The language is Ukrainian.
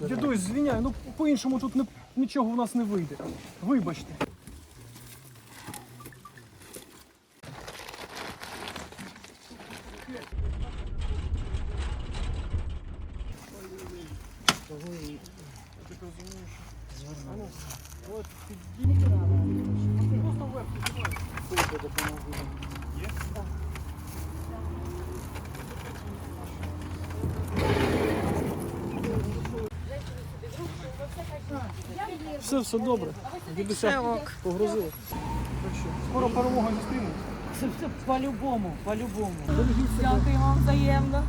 Дідусь, звіняй, ну по-іншому тут не, нічого в нас не вийде. Вибачте. Все, все добре. Дідуся погрузили. Скоро перемога не все по-любому, по-любому. Дякую вам взаємно.